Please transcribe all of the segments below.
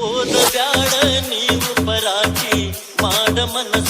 ಓದಬ್ಯಾಡ ನೀವು ಪರಾಚಿ ಮಾಡ ಮನಸ್ಸು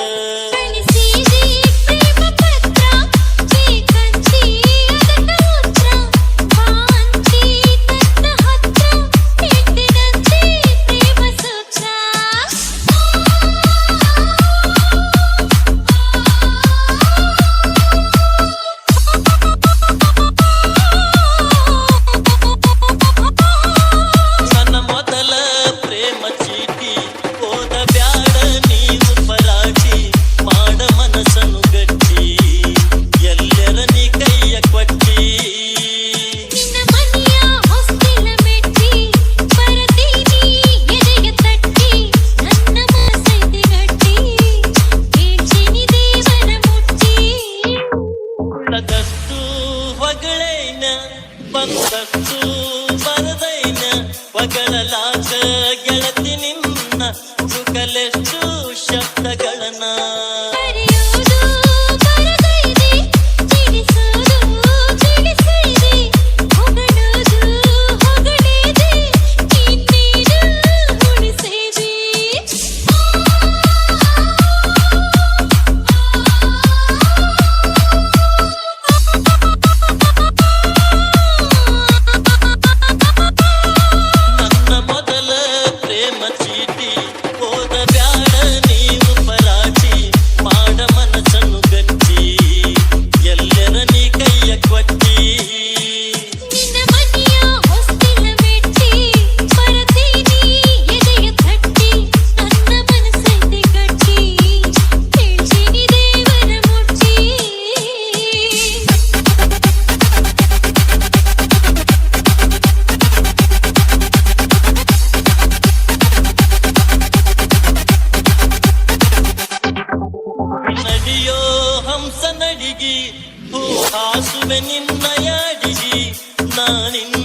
Música ಮಗಳೈನ ಬಂದತ್ತು ಬರದೈನ ಒಗಳಲಾಗ ನಿನ್ನಯ ಡಿಜಿ ನಾನಿನ್ನ